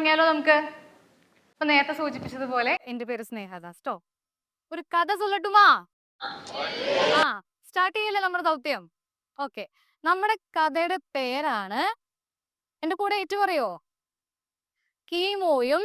തുടങ്ങിയാലോ നമുക്ക്? നേരത്തെ സൂചിപ്പിച്ചതുപോലെ എന്റെ പേര് സ്നേഹദാസ് ട്ടോ ഒരു കഥ ചൊല്ലട്ടുമാ ആ സ്റ്റാർട്ട് ചെയ്യല്ലേ നമ്മുടെ ദൗത്യം? ഓക്കെ. നമ്മുടെ കഥയുടെ പേരാണ് എന്റെ കൂടെ ഏറ്റു പറയോ കീമോയും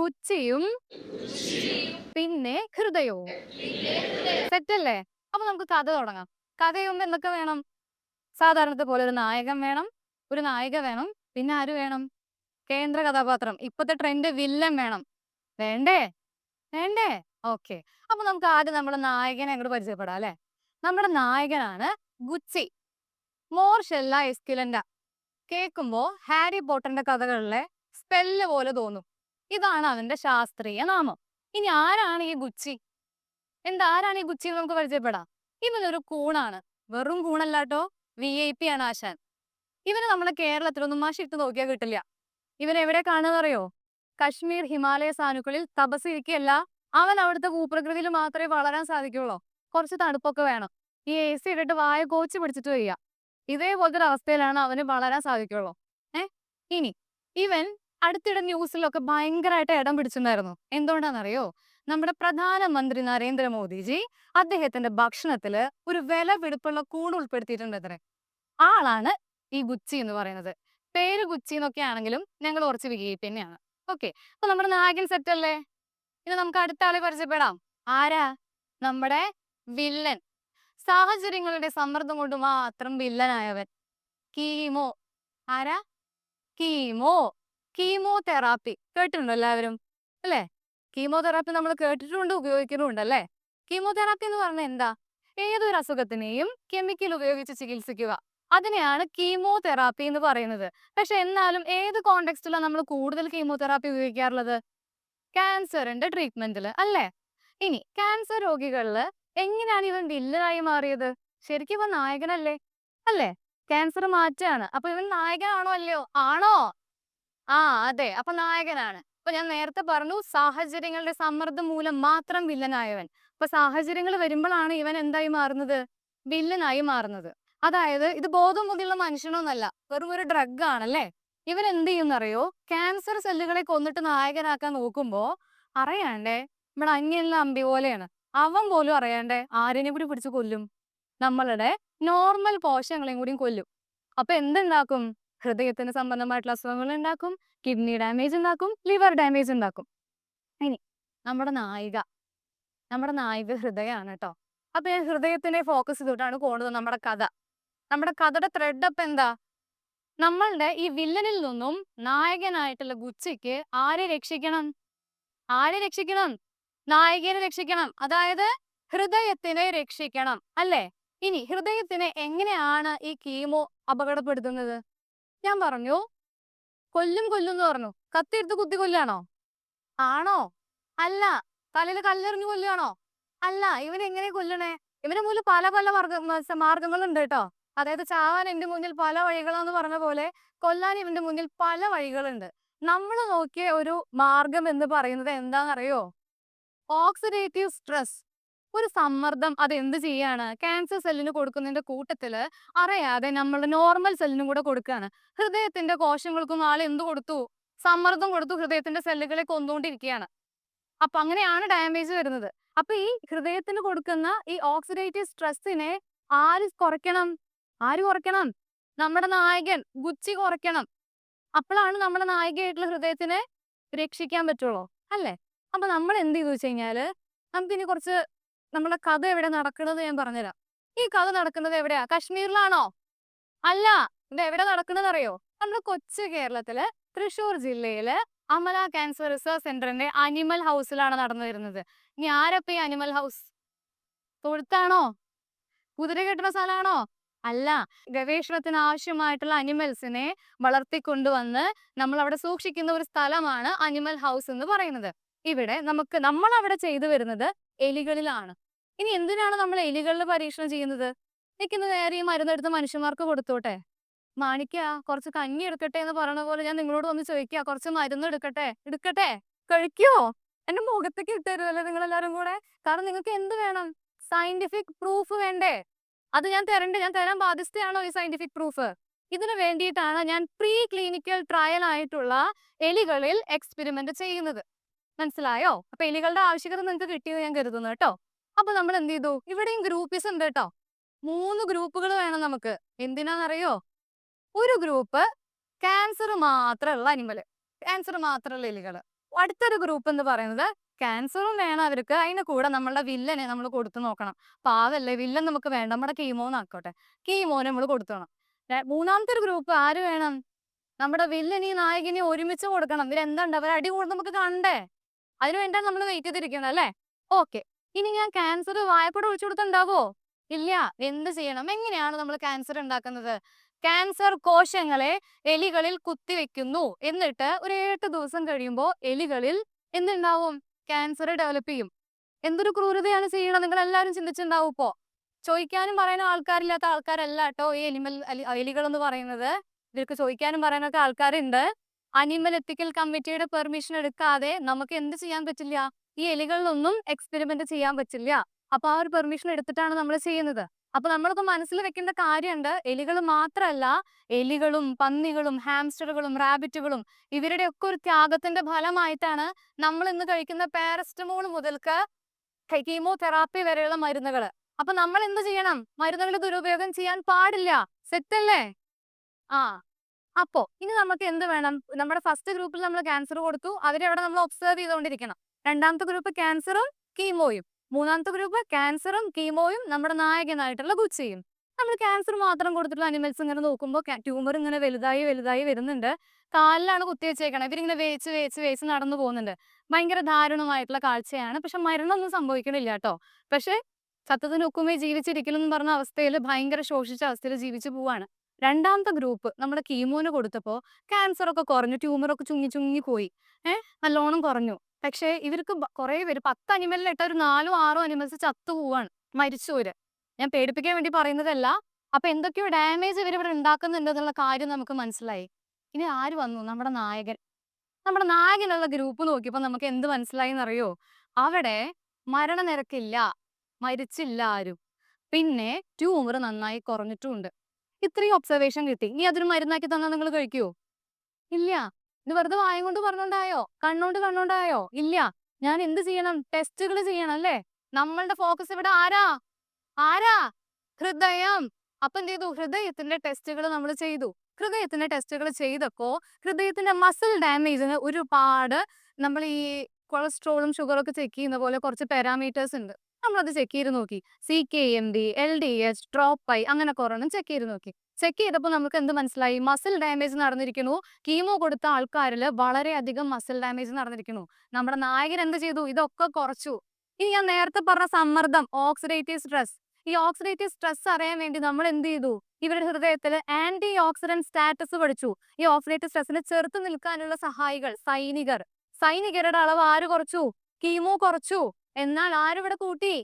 ഗുച്ചിയും പിന്നെ ഹൃദയവും. സെറ്റല്ലേ? അപ്പൊ നമുക്ക് കഥ തുടങ്ങാം. കഥയൊന്നും എന്തൊക്കെ വേണം? സാധാരണത്തെ പോലെ ഒരു നായകൻ വേണം ഒരു നായിക വേണം പിന്നെ ആര് വേണം? കേന്ദ്ര കഥാപാത്രം. ഇപ്പത്തെ ട്രെൻഡ് വില്ലൻ വേണം. വേണ്ടേ? വേണ്ടേ? ഓക്കെ അപ്പൊ നമുക്ക് ആദ്യം നമ്മുടെ നായകനെ അങ്ങോട്ട് പരിചയപ്പെടാം അല്ലെ? നമ്മുടെ നായകനാണ് ഗുച്ചി. മോർഷെല്ല എസ്കിലൻഡ കേൾക്കുമ്പോ ഹാരി പോട്ടറിന്റെ കഥകളിലെ സ്പെല്ല് പോലെ തോന്നും. ഇതാണ് അവന്റെ ശാസ്ത്രീയ നാമം. ഇനി ആരാണ് ഈ ഗുച്ചി? എന്താ ആരാണ് ഈ ഗുച്ചി നമുക്ക് പരിചയപ്പെടാം? ഇവനൊരു കൂണാണ്. വെറും കൂണല്ലാട്ടോ. വി ഐ പി ആണ് ആശാൻ. ഇവന് നമ്മുടെ കേരളത്തിലൊന്നും മഷിട്ട് നോക്കിയാൽ കിട്ടില്ല. ഇവൻ എവിടെ കാണുന്നറിയോ കശ്മീർ ഹിമാലയ സാനുക്കളിൽ തപസ് ഇരിക്കുകയല്ല അവൻ അവിടുത്തെ ഭൂപ്രകൃതിയിൽ മാത്രമേ വളരാൻ സാധിക്കുള്ളൂ. കുറച്ച് തണുപ്പൊക്കെ വേണം. ഈ എ സി ഇട്ടിട്ട് വായ കോച്ച് പിടിച്ചിട്ട് വയ്യ. ഇതേപോലത്തെ ഒരു അവസ്ഥയിലാണ് അവന് വളരാൻ സാധിക്കുള്ളൂ. ഏ? ഇനി ഇവൻ അടുത്തിടെ ന്യൂസിലൊക്കെ ഭയങ്കരമായിട്ട് ഇടം പിടിച്ചിട്ടുണ്ടായിരുന്നു. എന്തുകൊണ്ടാണെന്നറിയോ നമ്മുടെ പ്രധാനമന്ത്രി നരേന്ദ്രമോദിജി അദ്ദേഹത്തിന്റെ ഭക്ഷണത്തിൽ ഒരു വില പിടിപ്പുള്ള കൂൺ ഉൾപ്പെടുത്തിയിട്ടുണ്ട് ആളാണ് ഈ ഗുച്ചി എന്ന് പറയുന്നത്. പേര് ഗുച്ചി എന്നൊക്കെ ആണെങ്കിലും ഞങ്ങൾ കുറച്ച് വിജയിപ്പ് തന്നെയാണ്. ഓക്കെ. അപ്പൊ നമ്മുടെ നായകൻ സെറ്റ് അല്ലേ? ഇനി നമുക്ക് അടുത്ത ആളെ പരിചയപ്പെടാം. ആരാ? നമ്മുടെ വില്ലൻ. സാഹചര്യങ്ങളുടെ സമ്മർദ്ദം കൊണ്ട് മാത്രം വില്ലനായവൻ. കീമോ. ആരാ? കീമോ. Chemotherapy. കേട്ടിട്ടുണ്ടോ എല്ലാവരും? അല്ലേ? കീമോതെറാപ്പി നമ്മൾ കേട്ടിട്ടുണ്ട് ഉപയോഗിക്കുന്നുണ്ട് അല്ലേ? കീമോതെറാപ്പി എന്ന് പറഞ്ഞാൽ എന്താ? ഏതൊരു അസുഖത്തിനെയും കെമിക്കൽ ഉപയോഗിച്ച് ചികിത്സിക്കുക. അതിനെയാണ് കീമോതെറാപ്പി എന്ന് പറയുന്നത്. പക്ഷെ എന്നാലും ഏത് കോണ്ടെക്സ്റ്റിലാണ് നമ്മൾ കൂടുതൽ കീമോതെറാപ്പി ഉപയോഗിക്കാറുള്ളത്? ക്യാൻസറിന്റെ ട്രീറ്റ്മെന്റിൽ അല്ലേ? ഇനി ക്യാൻസർ രോഗികളിൽ എങ്ങനെയാണ് ഇവൻ വില്ലനായി മാറിയത്? ശരിക്കും ഇവൻ നായകനല്ലേ? അല്ലേ? ക്യാൻസർ മാറ്റാണ്. അപ്പൊ ഇവൻ നായകനാണോ അല്ലയോ? ആണോ? ആ അതെ. അപ്പൊ നായകനാണ്. അപ്പൊ ഞാൻ നേരത്തെ പറഞ്ഞു സാഹചര്യങ്ങളുടെ സമ്മർദ്ദം മൂലം മാത്രം വില്ലനായവൻ അപ്പൊ സാഹചര്യങ്ങൾ വരുമ്പോഴാണ് ഇവൻ എന്തായി മാറുന്നത്? വില്ലനായി മാറുന്നത്. അതായത് ഇത് ബോധം ബുദ്ധിയുള്ള മനുഷ്യനൊന്നല്ല വെറും ഒരു ഡ്രഗ് ആണല്ലേ? ഇവൻ എന്ത് ചെയ്യുന്നറിയോ ക്യാൻസർ സെല്ലുകളെ കൊന്നിട്ട് നായകനാക്കാൻ നോക്കുമ്പോ അറിയാണ്ടേ നമ്മുടെ അന്യല്ല അമ്പി പോലെയാണ്. അവൻ പോലും അറിയാണ്ടേ ആരെയും കൂടി പിടിച്ച് കൊല്ലും. നമ്മളുടെ നോർമൽ പോഷകങ്ങളെയും കൂടി കൊല്ലും. അപ്പൊ എന്തുണ്ടാക്കും? ഹൃദയത്തിന് സംബന്ധമായിട്ടുള്ള അസുഖങ്ങൾ ഉണ്ടാക്കും കിഡ്നി ഡാമേജ് ഉണ്ടാക്കും ലിവർ ഡാമേജ് ഉണ്ടാക്കും. ഇനി നമ്മുടെ നായിക. നമ്മുടെ നായിക ഹൃദയമാണ് കേട്ടോ അപ്പൊ ഹൃദയത്തിനെ ഫോക്കസ് ചെയ്തിട്ടാണ് പോകുന്നത് നമ്മുടെ കഥ. നമ്മുടെ കഥയുടെ ത്രെഡ് അപ്പ് എന്താ? നമ്മളുടെ ഈ വില്ലനിൽ നിന്നും നായകനായിട്ടുള്ള ഗുച്ചയ്ക്ക് ആരെ രക്ഷിക്കണം? ആരെ രക്ഷിക്കണം? നായകനെ രക്ഷിക്കണം. അതായത് ഹൃദയത്തിനെ രക്ഷിക്കണം അല്ലേ? ഇനി ഹൃദയത്തിനെ എങ്ങനെയാണ് ഈ കീമോ അപകടപ്പെടുത്തുന്നത്? ഞാൻ പറഞ്ഞു കൊല്ലും കൊല്ലും എന്ന് പറഞ്ഞു. കത്തിയെടുത്ത് കുത്തി കൊല്ലാണോ ആണോ? അല്ല. തലയിൽ കല്ലെറിഞ്ഞു കൊല്ലുകയാണോ? അല്ല. ഇവനെങ്ങനെ കൊല്ലണേ? ഇവന്റെ മുന്നിൽ പല പല മാർഗ മാർഗങ്ങളുണ്ട് കേട്ടോ. അതായത് ചാവാൻ എന്റെ മുന്നിൽ പല വഴികളാന്ന് പറഞ്ഞ പോലെ കൊല്ലാൻ ഇവന്റെ മുന്നിൽ പല വഴികളുണ്ട്. നമ്മൾ നോക്കിയ ഒരു മാർഗം എന്ന് പറയുന്നത് എന്താണെന്നറിയോ ഓക്സിഡേറ്റീവ് സ്ട്രെസ്. ഒരു സമ്മർദ്ദം അത് എന്ത് ചെയ്യാണ്? ക്യാൻസർ സെല്ലിന് കൊടുക്കുന്നതിന്റെ കൂട്ടത്തിൽ അറിയാതെ നമ്മൾ നോർമൽ സെല്ലിനും കൂടെ കൊടുക്കുകയാണ് ഹൃദയത്തിന്റെ കോശങ്ങൾക്കും ആൾ എന്ത് കൊടുത്തു? സമ്മർദ്ദം കൊടുത്തു ഹൃദയത്തിന്റെ സെല്ലുകളെ കൊന്നുകൊണ്ടിരിക്കുകയാണ് അപ്പൊ അങ്ങനെയാണ് ഡാമേജ് വരുന്നത്. അപ്പൊ ഈ ഹൃദയത്തിന് കൊടുക്കുന്ന ഈ ഓക്സിഡേറ്റീവ് സ്ട്രെസ്സിനെ ആര് കുറയ്ക്കണം? ആര് കുറയ്ക്കണം? നമ്മുടെ നായകൻ. ഗുച്ചി കുറയ്ക്കണം. അപ്പോഴാണ് നമ്മുടെ നായികയായിട്ടുള്ള ഹൃദയത്തിനെ രക്ഷിക്കാൻ പറ്റുള്ളൂ. അല്ലേ? അപ്പൊ നമ്മൾ എന്ത് ചെയ്തു വെച്ച് കഴിഞ്ഞാൽ നമുക്കിനി കുറച്ച് നമ്മുടെ കഥ എവിടെ നടക്കുന്നത് ഞാൻ പറഞ്ഞുതരാം. ഈ കഥ നടക്കുന്നത് എവിടെയാ? കശ്മീരിലാണോ? അല്ല ഇത് എവിടെ നടക്കുന്നത് അറിയോ നമ്മുടെ കൊച്ചു കേരളത്തിൽ തൃശ്ശൂർ ജില്ലയിൽ അമല ക്യാൻസർ റിസർച്ച് സെന്ററിന്റെ അനിമൽ ഹൗസിലാണ് നടന്നു വരുന്നത്. ഇനി ആരപ്പ ഈ അനിമൽ ഹൗസ്? തൊഴുത്താണോ? കുതിര കെട്ടുന്ന സ്ഥലമാണോ? അല്ല ഗവേഷണത്തിന് ആവശ്യമായിട്ടുള്ള അനിമൽസിനെ വളർത്തിക്കൊണ്ടുവന്ന് നമ്മൾ അവിടെ സൂക്ഷിക്കുന്ന ഒരു സ്ഥലമാണ് അനിമൽ ഹൗസ് എന്ന് പറയുന്നത്. ഇവിടെ നമുക്ക് നമ്മൾ അവിടെ ചെയ്തു വരുന്നത് എലികളിലാണ്. ഇനി എന്തിനാണ് നമ്മൾ എലികളിൽ പരീക്ഷണം ചെയ്യുന്നത്? നിൽക്കുന്ന നേരെ ഈ മരുന്നെടുത്ത് മനുഷ്യന്മാർക്ക് കൊടുത്തോട്ടെ? മാണിക്ക കുറച്ച് കഞ്ഞി എടുക്കട്ടെ എന്ന് പറയുന്ന പോലെ ഞാൻ നിങ്ങളോട് ഒന്ന് ചോദിക്കുക. കുറച്ച് മരുന്ന് എടുക്കട്ടെ? എടുക്കട്ടെ? കഴിക്കോ? എന്റെ മുഖത്തേക്ക് ഇട്ടരുതല്ലേ നിങ്ങൾ എല്ലാരും കൂടെ? കാരണം നിങ്ങൾക്ക് എന്ത് വേണം? സയന്റിഫിക് പ്രൂഫ് വേണ്ടേ? അത് ഞാൻ തരണ്ടേ ഞാൻ തരാൻ ബാധ്യസ്ഥയാണോ ഈ സയന്റിഫിക് പ്രൂഫ് ഇതിനു വേണ്ടിയിട്ടാണ് ഞാൻ പ്രീ ക്ലിനിക്കൽ ട്രയൽ ആയിട്ടുള്ള എലികളിൽ എക്സ്പെരിമെന്റ് ചെയ്യുന്നത്. മനസ്സിലായോ? അപ്പൊ എലികളുടെ ആവശ്യകത നിങ്ങൾക്ക് കിട്ടിയത് ഞാൻ കരുതുന്നു കേട്ടോ. അപ്പൊ നമ്മൾ എന്ത് ചെയ്തു? ഇവിടെയും ഗ്രൂപ്പീസ് ഉണ്ട് കേട്ടോ. മൂന്ന് ഗ്രൂപ്പുകൾ വേണം നമുക്ക്. എന്തിനാണെന്നറിയോ ഒരു ഗ്രൂപ്പ് ക്യാൻസർ മാത്രമുള്ള അനിമൽ ക്യാൻസർ മാത്രമുള്ള എലികൾ. അടുത്തൊരു ഗ്രൂപ്പ് എന്ന് പറയുന്നത് ക്യാൻസറും വേണം അവർക്ക്. അതിന് കൂടെ നമ്മളുടെ വില്ലനെ നമ്മൾ കൊടുത്തു നോക്കണം. പാവല്ലേ വില്ലൻ നമുക്ക് വേണ്ട. നമ്മുടെ കീമോന്നാക്കോട്ടെ. കീമോനെ നമ്മൾ കൊടുത്തു മൂന്നാമത്തെ ഒരു ഗ്രൂപ്പ് ആര് വേണം? നമ്മുടെ വില്ലനെയും നായകനെയും ഒരുമിച്ച് കൊടുക്കണം. ഇവരെന്തുണ്ട്? അവർ അടി കൂടുന്നത് നമുക്ക് കണ്ടേ. അതിനു വേണ്ടിയാണ് നമ്മൾ വെയിറ്റ് ചെയ്തിരിക്കുന്നത് അല്ലേ? ഓക്കെ ഇനി ഞാൻ ക്യാൻസർ വായ്പയുടെ ഒഴിച്ചു കൊടുത്തുണ്ടാവോ ഇല്ല. എന്ത് ചെയ്യണം? എങ്ങനെയാണ് നമ്മൾ ക്യാൻസർ ഉണ്ടാക്കുന്നത്? ക്യാൻസർ കോശങ്ങളെ എലികളിൽ കുത്തിവെക്കുന്നു. എന്നിട്ട് ഒരു എട്ട് ദിവസം കഴിയുമ്പോൾ എലികളിൽ എന്തുണ്ടാവും? ക്യാൻസർ ഡെവലപ്പ് ചെയ്യും. എന്തൊരു ക്രൂരതയാണ് ചെയ്യണം നിങ്ങൾ എല്ലാവരും ചിന്തിച്ചിട്ടുണ്ടാവും ഇപ്പോ. ചോദിക്കാനും പറയാനും ആൾക്കാരില്ലാത്ത ആൾക്കാരല്ല കേട്ടോ ഈ അനിമൽ എലികൾ എന്ന് പറയുന്നത്. ഇവർക്ക് ചോദിക്കാനും പറയാനൊക്കെ ആൾക്കാരുണ്ട്. അനിമൽ എത്തിക്കൽ കമ്മിറ്റിയുടെ പെർമിഷൻ എടുക്കാതെ നമുക്ക് എന്ത് ചെയ്യാൻ പറ്റില്ല? ഈ എലികളിലൊന്നും എക്സ്പെരിമെന്റ് ചെയ്യാൻ പറ്റില്ല. അപ്പൊ ആ ഒരു പെർമിഷൻ എടുത്തിട്ടാണ് നമ്മൾ ചെയ്യുന്നത്. അപ്പൊ നമ്മളിപ്പോ മനസ്സിൽ വെക്കേണ്ട കാര്യമുണ്ട് എലികൾ മാത്രമല്ല എലികളും പന്നികളും ഹാംസ്റ്ററുകളും റാബിറ്റുകളും ഇവരുടെ ഒക്കെ ഒരു ത്യാഗത്തിന്റെ ഫലമായിട്ടാണ് നമ്മൾ ഇന്ന് കഴിക്കുന്ന പാരസ്റ്റമോൾ മുതൽക്ക് കീമോതെറാപ്പി വരെയുള്ള മരുന്നുകൾ അപ്പൊ നമ്മൾ എന്ത് ചെയ്യണം? മരുന്നുകൾ ദുരുപയോഗം ചെയ്യാൻ പാടില്ല. സെറ്റല്ലേ? ആ. അപ്പോ ഇനി നമുക്ക് എന്ത് വേണം? നമ്മുടെ ഫസ്റ്റ് ഗ്രൂപ്പിൽ നമ്മൾ ക്യാൻസർ കൊടുത്തു. അവരെ അവിടെ നമ്മൾ ഒബ്സർവ് ചെയ്തുകൊണ്ടിരിക്കണം. രണ്ടാമത്തെ ഗ്രൂപ്പ് ക്യാൻസറും കീമോയും. മൂന്നാമത്തെ ഗ്രൂപ്പ് ക്യാൻസറും കീമോയും നമ്മുടെ നായകനായിട്ടുള്ള ഗുച്ചയും നമ്മൾ ക്യാൻസർ മാത്രം കൊടുത്തിട്ടുള്ള അനിമൽസ് ഇങ്ങനെ നോക്കുമ്പോൾ ട്യൂമർ ഇങ്ങനെ വലുതായി വലുതായി വരുന്നുണ്ട്. കാലിലാണ് കുത്തിവെച്ചേക്കണം ഇവരിങ്ങനെ വേച്ച് വേച്ച് വേച്ച് നടന്നു പോകുന്നുണ്ട്. ഭയങ്കര ദാരുണമായിട്ടുള്ള കാഴ്ചയാണ്. പക്ഷെ മരണമൊന്നും സംഭവിക്കണില്ല കേട്ടോ. പക്ഷെ സത്യത്തിന് ഒക്കുമേ ജീവിച്ചിരിക്കണം എന്ന് പറഞ്ഞ അവസ്ഥയിൽ ഭയങ്കര ശോഷിച്ച അവസ്ഥയിൽ ജീവിച്ചു പോവാണ്. രണ്ടാമത്തെ ഗ്രൂപ്പ് നമ്മുടെ കീമോന് കൊടുത്തപ്പോൾ ക്യാൻസർ ഒക്കെ കുറഞ്ഞു. ട്യൂമറൊക്കെ ചുങ്ങി ചുങ്ങി പോയി. ഏഹ് നല്ലോണം കുറഞ്ഞു. പക്ഷേ ഇവർക്ക് കുറെ പേര് പത്ത് അനിമലിലിട്ട് ഒരു നാലോ ആറോ അനിമൽസ് ചത്തു പോവാണ് മരിച്ചവര്. ഞാൻ പേടിപ്പിക്കാൻ വേണ്ടി പറയുന്നതല്ല. അപ്പൊ എന്തൊക്കെയോ ഡാമേജ് ഇവർ ഇവിടെ ഉണ്ടാക്കുന്നുണ്ട് എന്നുള്ള കാര്യം നമുക്ക് മനസ്സിലായി. ഇനി ആര് വന്നു? നമ്മുടെ നായകൻ. നമ്മുടെ നായകനുള്ള ഗ്രൂപ്പ് നോക്കിയപ്പോൾ നമുക്ക് എന്ത് മനസ്സിലായി എന്നറിയോ അവിടെ മരണനിരക്കില്ല മരിച്ചില്ല ആരും. പിന്നെ ട്യൂമർ നന്നായി കുറഞ്ഞിട്ടുമുണ്ട്. ഇത്രയും ഒബ്സർവേഷൻ കിട്ടി. ഇനി അതൊരു മരുന്നാക്കി തന്നാൽ നിങ്ങൾ കഴിക്കുവോ? ഇല്ല. ഇത് വെറുതെ വായം കൊണ്ട് പറഞ്ഞോണ്ടായോ? കണ്ണോണ്ട് കണ്ണോണ്ടായോ ഇല്ല. ഞാൻ എന്ത് ചെയ്യണം? ടെസ്റ്റുകൾ ചെയ്യണം അല്ലേ? നമ്മളുടെ ഫോക്കസ് ഇവിടെ ആരാ? ആരാ? ഹൃദയം. അപ്പൊ എന്ത് ചെയ്തു? ഹൃദയത്തിന്റെ ടെസ്റ്റുകൾ നമ്മൾ ചെയ്തു. ഹൃദയത്തിന്റെ ടെസ്റ്റുകൾ ചെയ്തപ്പോ ഹൃദയത്തിന്റെ മസിൽ ഡാമേജിന് ഒരുപാട് നമ്മൾ ഈ കൊളസ്ട്രോളും ഷുഗറും ഒക്കെ ചെക്ക് ചെയ്യുന്ന പോലെ കുറച്ച് പാരാമീറ്റേഴ്സ് ഉണ്ട്. നമ്മളത് ചെക്ക് ചെയ്ത് നോക്കി. C K M D L D H drop I അങ്ങനെ കുറേ ചെക്ക് ചെയ്ത് നോക്കി. ചെക്ക് ചെയ്തപ്പോൾ നമുക്ക് എന്ത് മനസ്സിലായി? Muscle damage നടന്നിരിക്കുന്നു. കീമോ കൊടുത്ത ആൾക്കാരിൽ വളരെയധികം മസിൽ ഡാമേജ് നടന്നിരിക്കുന്നു. നമ്മുടെ നായകൻ എന്ത് ചെയ്തു? ഇതൊക്കെ കുറച്ചു. ഇനി ഞാൻ നേരത്തെ പറഞ്ഞ സമ്മർദ്ദം ഓക്സിഡേറ്റീവ് സ്ട്രെസ് ഈ ഓക്സിഡേറ്റീവ് സ്ട്രെസ് അറിയാൻ വേണ്ടി നമ്മൾ എന്ത് ചെയ്തു? ഇവരുടെ ഹൃദയത്തിൽ ആന്റി ഓക്സിഡന്റ് സ്റ്റാറ്റസ് പഠിച്ചു. ഈ ഓക്സിഡേറ്റീവ് സ്ട്രെസ്സിനെ ചെറുത്ത് നിൽക്കാനുള്ള സഹായികൾ സൈനികർ. സൈനികരുടെ അളവ് ആര് കുറച്ചു? കീമോ കുറച്ചു. എന്നാൽ ആരിവിടെ കൂട്ടി?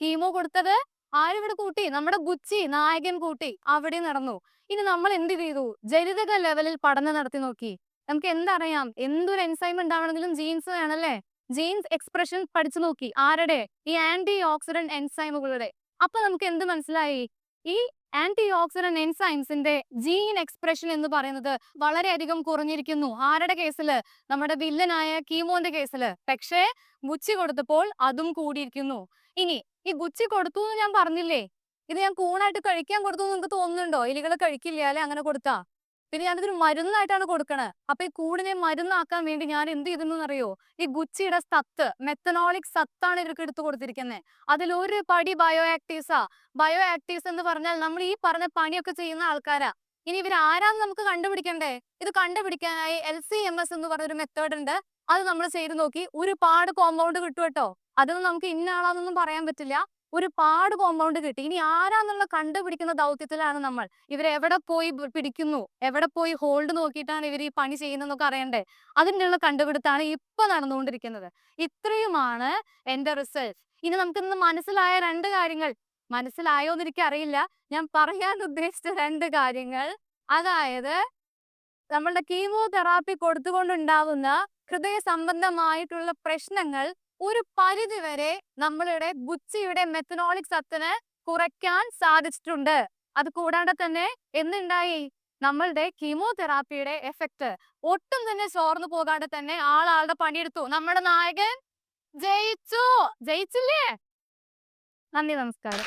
കീമോ കൊടുത്തത് ആരിവിടെ കൂട്ടി? നമ്മുടെ ഗുച്ചി നായകൻ കൂട്ടി അവിടെ നടന്നു. ഇനി നമ്മൾ എന്ത് ചെയ്തു? ജനിതക ലെവലിൽ പഠനം നടത്തി നോക്കി. നമുക്ക് എന്തറിയാം? എന്തൊരു എൻസൈം ഉണ്ടാവണമെങ്കിലും ജീൻസ് വേണല്ലേ ജീൻസ് എക്സ്പ്രഷൻ പഠിച്ചു നോക്കി. ആരുടെ? ഈ ആന്റി ഓക്സിഡന്റ് എൻസൈമുകളുടെ അപ്പൊ നമുക്ക് എന്ത് മനസ്സിലായി? ഈ ആന്റി ഓക്സിഡന്റ് എൻസൈംസിന്റെ ജീൻ എക്സ്പ്രഷൻ എന്ന് പറയുന്നത് വളരെയധികം കുറഞ്ഞിരിക്കുന്നു. ആരുടെ കേസിൽ നമ്മുടെ വില്ലനായ കീമോന്റെ കേസിൽ പക്ഷേ മുച്ചി കൊടുത്തപ്പോൾ അതും കൂടിയിരിക്കുന്നു. ഇനി ഈ ഗുച്ചി കൊടുത്തു എന്ന് ഞാൻ പറഞ്ഞില്ലേ? ഇത് ഞാൻ കൂണായിട്ട് കഴിക്കാൻ കൊടുത്തു നിങ്ങൾക്ക് തോന്നുന്നുണ്ടോ? എലികൾ കഴിക്കില്ല? അല്ലെ അങ്ങനെ കൊടുത്താ? പിന്നെ ഞാനിതൊരു മരുന്നായിട്ടാണ് കൊടുക്കണേ. അപ്പൊ ഈ കൂടിനെ മരുന്നാക്കാൻ വേണ്ടി ഞാൻ എന്ത് ചെയ്തെന്ന് അറിയോ ഈ ഗുച്ചിയുടെ സത്ത് മെത്തനോളിക് സത്താണ് ഇവർക്ക് എടുത്തു കൊടുത്തിരിക്കുന്നത് അതിൽ പടി ബയോ ആക്ടീവ്സാ ബയോ ആക്ടീവ്സ് എന്ന് പറഞ്ഞാൽ നമ്മൾ ഈ പറഞ്ഞ പണിയൊക്കെ ചെയ്യുന്ന ആൾക്കാരാ. ഇനി ഇവർ ആരാന്ന് നമുക്ക് കണ്ടുപിടിക്കണ്ടേ? ഇത് കണ്ടുപിടിക്കാനായി എൽ സി എം എസ് എന്ന് പറഞ്ഞൊരു മെത്തേഡ് ഉണ്ട്. അത് നമ്മൾ ചെയ്ത് നോക്കി. ഒരുപാട് കോമ്പൗണ്ട് കിട്ടും കേട്ടോ. അതൊന്നും നമുക്ക് ഇന്ന ആളാന്നൊന്നും പറയാൻ പറ്റില്ല. ഒരുപാട് കോമ്പൗണ്ട് കിട്ടി. ഇനി ആരാന്നുള്ള കണ്ടുപിടിക്കുന്ന ദൗത്യത്തിലാണ് നമ്മൾ. ഇവർ എവിടെ പോയി പിടിക്കുന്നു? എവിടെ പോയി ഹോൾഡ് നോക്കിയിട്ടാണ് ഇവർ ഈ പണി ചെയ്യുന്നതെന്നൊക്കെ അറിയണ്ടേ? അതിനുള്ള കണ്ടുപിടുത്താണ് ഇപ്പൊ നടന്നുകൊണ്ടിരിക്കുന്നത്. ഇത്രയുമാണ് എന്റെ റിസൾട്ട് ഇനി നമുക്ക് ഇന്ന് മനസ്സിലായ രണ്ട് കാര്യങ്ങൾ. മനസ്സിലായോ എന്ന് എനിക്ക് അറിയില്ല. ഞാൻ പറയാൻ ഉദ്ദേശിച്ച രണ്ട് കാര്യങ്ങൾ. അതായത് നമ്മളുടെ കീമോതെറാപ്പി കൊടുത്തുകൊണ്ടുണ്ടാവുന്ന ഹൃദയ സംബന്ധമായിട്ടുള്ള പ്രശ്നങ്ങൾ ഒരു പരിധി വരെ നമ്മളുടെ ബുച്ചിയുടെ മെത്തനോളിക് സത്തിന് കുറയ്ക്കാൻ സാധിച്ചിട്ടുണ്ട്. അത് കൂടാതെ തന്നെ എന്തുണ്ടായി? നമ്മളുടെ കീമോതെറാപ്പിയുടെ എഫക്റ്റ് ഒട്ടും തന്നെ ചോർന്നു പോകാതെ തന്നെ ആളാളുടെ പണിയെടുത്തു. നമ്മുടെ നായകൻ ജയിച്ചു. ജയിച്ചില്ലേ? നന്ദി നമസ്കാരം.